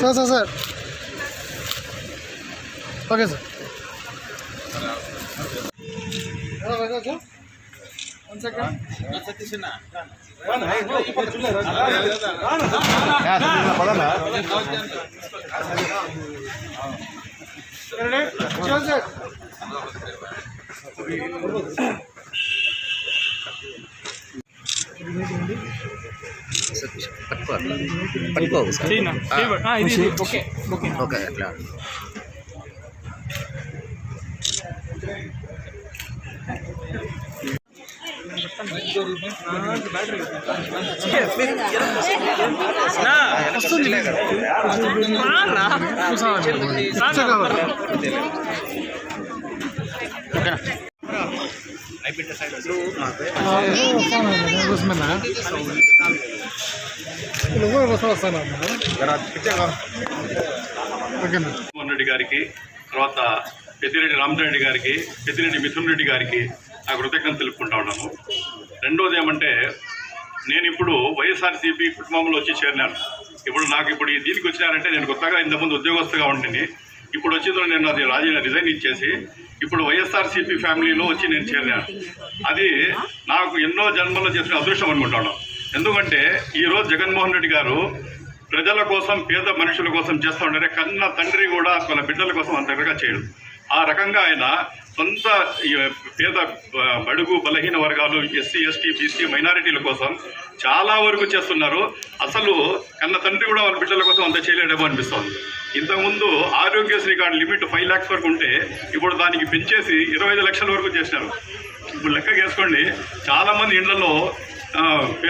sir sir sir okay sir one second sir పట్టుకో పట్టుకో okay okay అట్లా వస్తాను రెడ్డి గారికి తర్వాత పెద్దిరెడ్డి రామచంద్రెడ్డి గారికి పెద్దిరెడ్డి మిథున్ రెడ్డి గారికి నా కృతజ్ఞత తెలుపుకుంటా ఉన్నాను రెండోది ఏమంటే నేను ఇప్పుడు వైఎస్ఆర్సీపీ కుటుంబంలో వచ్చి చేరినాను. ఇప్పుడు నాకు ఇప్పుడు ఈ దీనికి వచ్చినారంటే నేను కొత్తగా ఇంతకుముందు ఉద్యోగస్తుగా ఉండింది ఇప్పుడు వచ్చిందో నేను అది రాజీ రిజైన్ ఇచ్చేసి ఇప్పుడు వైఎస్ఆర్సీపీ ఫ్యామిలీలో వచ్చి నేను చేరినాను. అది నాకు ఎన్నో జన్మల్లో చేసిన అదృష్టం అనుకుంటాను ఎందుకంటే ఈరోజు జగన్మోహన్ రెడ్డి గారు ప్రజల కోసం పేద మనుషుల కోసం చేస్తూ ఉండాలి కన్న తండ్రి కూడా తన బిడ్డల కోసం అంతగా చేయడు. ఆ రకంగా ఆయన సొంత ఈ పేద బడుగు బలహీన వర్గాలు ఎస్సీ ఎస్టీ బీసీ మైనారిటీల కోసం చాలా వరకు చేస్తున్నారు. అసలు కన్న తండ్రి కూడా వాళ్ళ బిడ్డల కోసం అంత చేయలేడేమో అనిపిస్తుంది. ఇంతకుముందు Aarogyasri card limit five lakhs వరకు ఉంటే ఇప్పుడు దానికి పెంచేసి ఇరవై ఐదు లక్షల వరకు చేసినారు. ఇప్పుడు లెక్క వేసుకోండి చాలామంది ఇళ్ళలో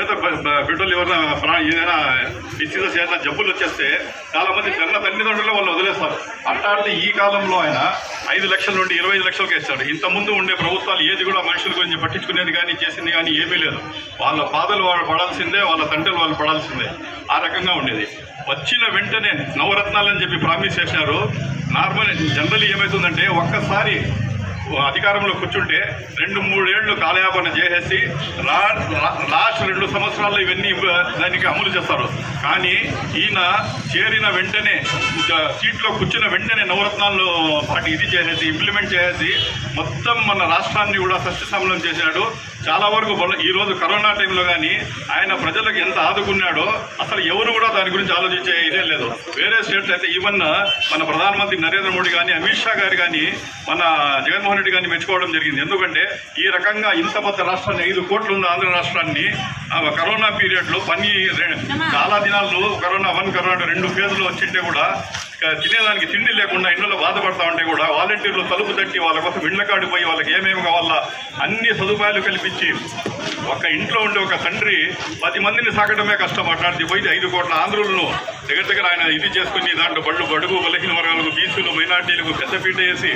పేద బిడ్డలు ఎవరైనా ప్రా- ఏదైనా డిసీజెస్ ఏదైనా జబ్బులు వచ్చేస్తే చాలా మంది తెల్ల తల్లిదండ్రులు వాళ్ళు వదిలేస్తారు. అట్లాంటి ఈ కాలంలో ఆయన ఐదు లక్షల నుండి ఇరవై ఐదు లక్షలకు ఇస్తాడు. ఇంత ముందు ఉండే ప్రభుత్వాలు ఏది కూడా మనుషుల గురించి పట్టించుకునేది కానీ చేసింది కానీ ఏమీ లేదు. వాళ్ళ బాధలు వాళ్ళు పడాల్సిందే వాళ్ళ తండ్రులు వాళ్ళు పడాల్సిందే. ఆ రకంగా ఉండేది. వచ్చిన వెంటనే నవరత్నాలని చెప్పి ప్రామిస్ చేసినారు నార్మల్ జనరల్ ఏమవుతుందంటే ఒక్కసారి అధికారంలో కూర్చుంటే రెండు మూడేళ్ళు కాలయాపన చేసేసి రా లాస్ట్ రెండు సంవత్సరాల్లో ఇవన్నీ ఇవ్వ- దానికి అమలు చేస్తారు. కానీ ఈయన చేరిన వెంటనే సీట్లో కూర్చున్న వెంటనే నవరత్నాలు వాటి ఇది చేసేసి ఇంప్లిమెంట్ చేసేసి మొత్తం మన రాష్ట్రాన్ని కూడా సస్యశ్యామలం చేశాడు. చాలా వరకు బల- ఈ రోజు కరోనా టైంలో కానీ ఆయన ప్రజలకు ఎంత ఆదుకున్నాడో అసలు ఎవరు కూడా దాని గురించి ఆలోచించే ఇదే లేదు. వేరే స్టేట్స్ అయితే ఈవెన్ మన ప్రధానమంత్రి నరేంద్ర మోడీ కానీ అమిత్ షా గారు కానీ మన జగన్మోహన్ రెడ్డి గారిని మెచ్చుకోవడం జరిగింది. ఎందుకంటే ఈ రకంగా ఇంత పెద్ద రాష్ట్రాన్ని ఐదు కోట్లు ఉన్న ఆంధ్ర రాష్ట్రాన్ని కరోనా పీరియడ్లో పని చాలా దినాల్లో కరోనా వన్ కరోనా రెండు ఫేజ్లు వచ్చింటే కూడా తినేదానికి తిండి లేకుండా ఇళ్ళలో బాధపడతా ఉంటే కూడా వాలంటీర్లు తలుపు తట్టి వాళ్ళ కోసం ఇండ్ల కాడిపోయి వాళ్ళకి ఏమేమి కావాలా అన్ని సదుపాయాలు కల్పించి ఒక ఇంట్లో ఉండే ఒక తండ్రి పది మందిని సాగడమే కష్టం అట్లాంటిది. పోయి ఐదు కోట్ల ఆంధ్రులను దగ్గర దగ్గర ఆయన ఇది చేసుకుని దాంట్లో బళ్ళు బడుగు బలహీన వర్గాలకు బీసీలు మైనార్టీలకు పెద్దపీట వేసి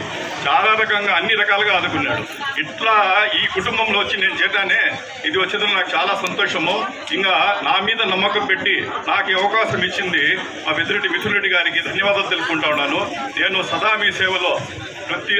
చాలా రకంగా అన్ని రకాలుగా ఆదుకున్నాడు. ఇట్లా ఈ కుటుంబంలో వచ్చి నేను చేశానే ఇది వచ్చేది నాకు చాలా సంతోషము. ఇంకా నా మీద నమ్మకం పెట్టి నాకు ఈ అవకాశం ఇచ్చింది మా పెద్దిరెడ్డి మిథునరెడ్డి గారికి ధన్యవాదాలు తెలుపుకుంటా ఉన్నాను. నేను సదా మీ సేవలో ప్రతి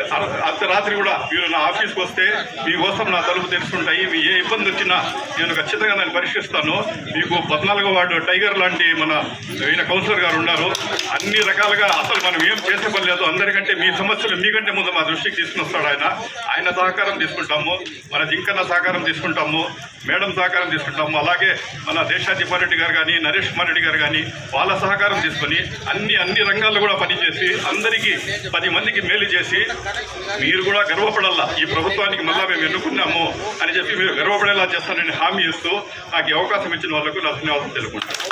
అర్ధరాత్రి కూడా మీరు నా ఆఫీస్కి వస్తే మీకోసం నా తలుపు తెరుచుకుంటాయి మీ ఏ ఇబ్బంది వచ్చినా నేను ఖచ్చితంగా దాన్ని పరిష్కరిస్తాను. మీకు పద్నాలుగో వార్డు టైగర్ లాంటి మన ఈయన కౌన్సిలర్ గారు ఉన్నారు. అన్ని రకాలుగా అసలు మనం ఏం చేసే పని లేదు. అందరికంటే మీ సమస్యలు మీకంటే ముందు మా దృష్టికి తీసుకుని వస్తాడు ఆయన. ఆయన సహకారం తీసుకుంటాము. మన జింకన్న సహకారం తీసుకుంటాము. మేడం సహకారం తీసుకుంటాము. అలాగే మన దేశాధిపతి రెడ్డి గారు కానీ నరేష్ కుమార్ రెడ్డి గారు కానీ వాళ్ళ సహకారం తీసుకొని అన్ని అన్ని రంగాల్లో కూడా పనిచేసి అందరికీ పది మందికి మేలు చేసి మీరు కూడా గర్వపడాలా ఈ ప్రభుత్వానికి మళ్ళా మేము ఎన్నుకున్నాము అని చెప్పి మీరు గర్వపడేలా చేస్తానని హామీ ఇస్తూ నాకు అవకాశం ఇచ్చిన వాళ్ళకు నా ధన్యవాదాలు తెలుపుకుంటాను